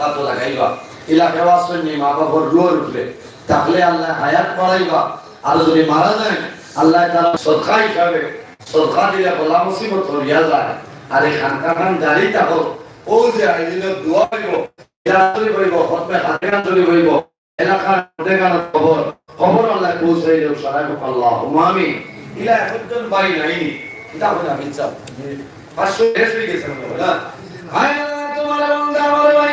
কাতো লাগাইবা। এলাকা ওয়াসন মা বাবার রুয়ার উঠলে তাহলে আল্লাহ হায়াত বাড়াইবা। আর যদি মারা যায়, আল্লাহ তারা সদকা হিসাবে, সদকা দিলে বলা মুসিবত হইয়া যায়। আর এই খানকা খান জারি থাকো। ও যে আইদিন দোয়া করিব ইলাকারি করিব হতমে হাতে কান্তরি করিব, এলাকার মধ্যে গান খবর। খবর আল্লাহ পৌঁছাই দেব সারাই আল্লাহ আমি ইলা একজন বাই নাই। এটা আমি চাপ। পাঁচশো শেষ হয়ে গেছে না? হায় আল্লাহ, তোমার বন্ধা আমার ভাই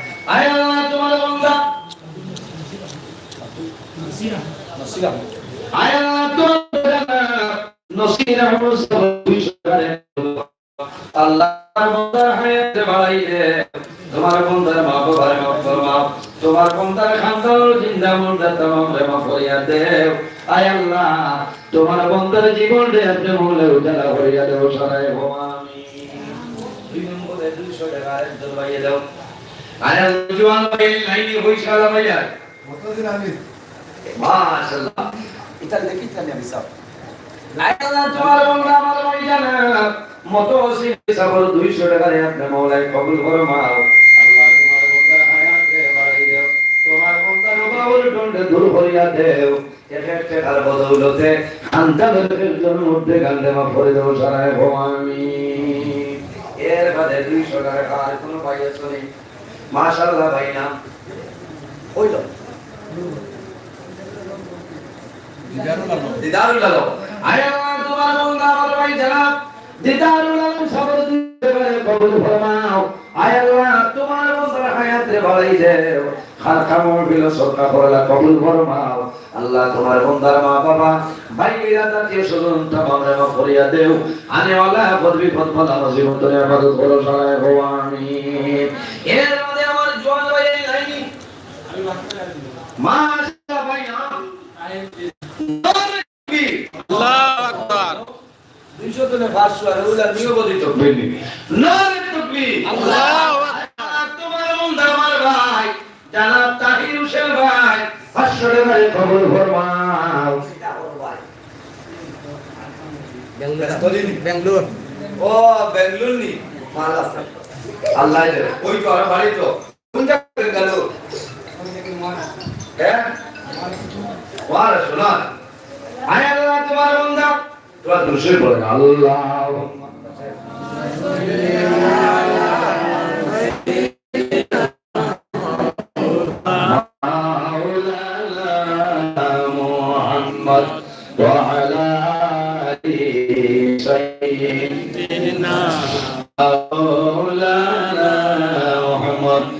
তোমার বান্দা জিন্দা মুর্দা তমাম রে মাফ করিয়া দেও। আয় তোমার বান্দার জীবন রে আপনি মূলে উজালা করিয়া দেও, সারায় ভবানী। দুই নম্বরে 200 টাকা আর দাও। আল্লাহ জওয়ান ভাই লাইনি হই সারা ভাইয়া। মাশাআল্লাহ। এটা দেখি তানি আমি সব আয় তোমার বন্দা আমার ভাই জানা মতো সাবর 200 টাকা রে আপনি মৌলাই কবুল ফরমাও আল্লাহ তোমার বন্দার হায়াত রে বাড়াই দাও। তোমার বন্দার অভাবের দণ্ডে দূর করিয়া দেও। এক এক বদৌলতে আন্তালের জন্য মধ্যে গান্ধে মা করে দেবো সারায় ভবানী। এর বাদে 200 টাকা আর কোনো পাইয়া শুনি মাশাআল্লাহ ভাই না হইল। দিদারুল আলম। আয় আল্লাহ তোমার বন্দা আমার ভাই জানাব। দিদারুল আলম সবর পারে কবুল ফরমাও। আয় আল্লাহ বন্দার মা বাবা, ভাই করিয়া দেও। আনে বিপদ বালা মুসিবত রে আবাদত এর কবুল ফরমাও। বেঙ্গলোর ও বেঙ্গলুর নি। মাল আছে আল্লাহ ওই তো আর বাড়ি তো কোন জায়গায় গেল হ্যাঁ ওয়ার শোনা আয় আল্লাহ তোমার বন্ধা তোরা দুশোই পড়ে আল্লাহ محمد وعلى آله سيدنا مولانا محمد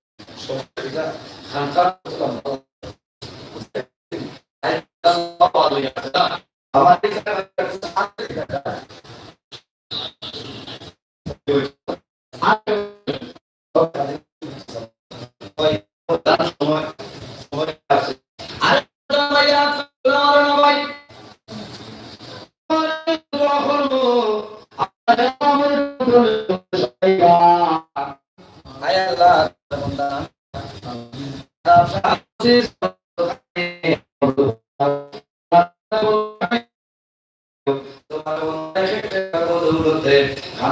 খানকার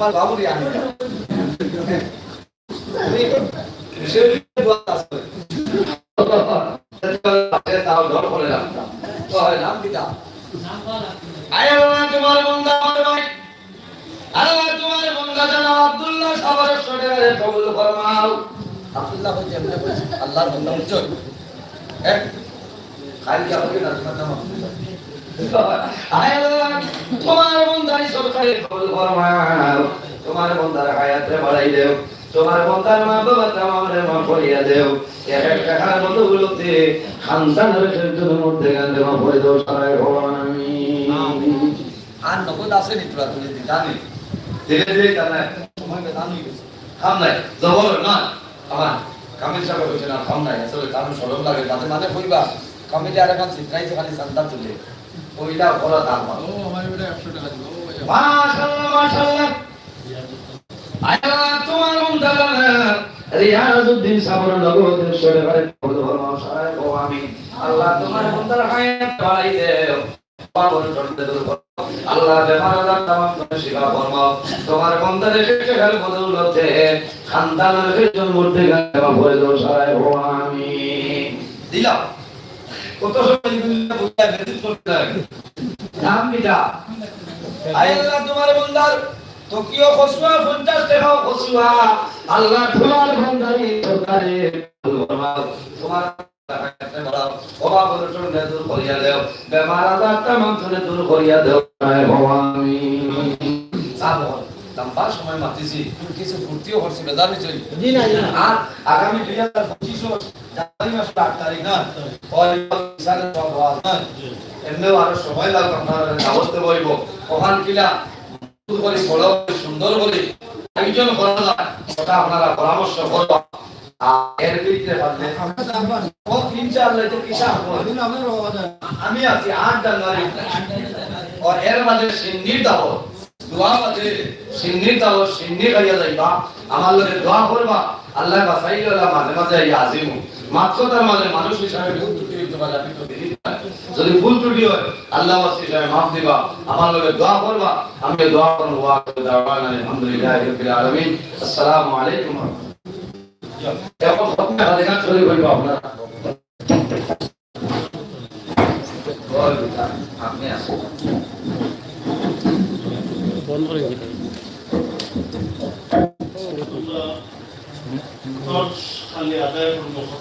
এবার বাবুরি আমি আমার আল্লাহর বন্দা বুঝছ এক খালি কি হবে না তোমার নাম আব্দুল্লাহ আয় আল্লাহ তোমার বন্দার সরকারে কবুল ফরমাও তোমার বন্দার হায়াতে বাড়াই দেও। তোমার বন্দার মা বাবা তামারে মা করিয়া দেও। এক এক টাকার মতো গুলোতে খানদানের জন্য মধ্যে গান দেওয়া পড়ে দাও সারায় ভগবান আমি। আর নগদ আছে নি তোরা তুলে জানি। ধীরে ধীরে জানায় সময় বেদান হয়ে গেছে। খাম নাই। জবর না। আমার কামিল সাহেব হচ্ছে না খাম নাই। আসলে কারণ সরম লাগে। তাতে মানে কইবা কমিটি আর এখন চিত্রাইছে খালি সান্তা তুলে ওইটা দাম ও ও মাশাআল্লাহ মাশাআল্লাহ। আল্লাহ তোমার রিয়াজউদ্দিন সাবর ঘরে ধর্ম সারায় গো আমি আল্লাহ তোমার মুন্দার হায়াত বাড়াই দেও। পাবন চন্দ্র দূর আল্লাহ বেমার তামাম শিবা ফরমাও তোমার বন্দারে শেষে গেল বদৌলতে। খানদানের জন্য মূর্তি গাওয়া ভরে দাও সারায় গো আমি দিলাম। কত সময় বুঝতে মেদিত করতে লাগে নাম মিটা। আল্লাহ তোমার বন্দার তোকিও খসুয়া পঞ্চাশ টাকাও খসুয়া। আল্লাহ তোমার বন্দারি সরকারে তোমার অভাব অনটন দূর করিয়া দেও। বেমার আজার তুলে দূর করিয়া দেও। জয় ভবানী লম্বা সময় মাতিছি কিছু ফুর্তিও করছি বেজার হয়েছে। আর আগামী দুই হাজার পঁচিশ জানুয়ারি মাসের আট তারিখ না? এমনিও আরও সময় লাগবে আপনারা ব্যবস্থা বইব। ওখান কিলা করে বড় সুন্দর করে আয়োজন করা যায় ওটা আপনারা পরামর্শ করব। আমি আছি আট জানুয়ারি। এর মাঝে সিন্নির দাও দোয়া মাঝে সিন্নির দাও, সিন্নি খাইয়া যাইবা। আমার লগে দোয়া যদি ভুল ত্রুটি হয়, আল্লাহ হিসাবে মাফ দিবা। আমার লগে দোয়া করবা। আমি দোয়া করব আলহামদুলিল্লাহি আপনারা বল বিটা, আপনি আসুন বন্ধ করে দিল খালি আদায় করব জায়গা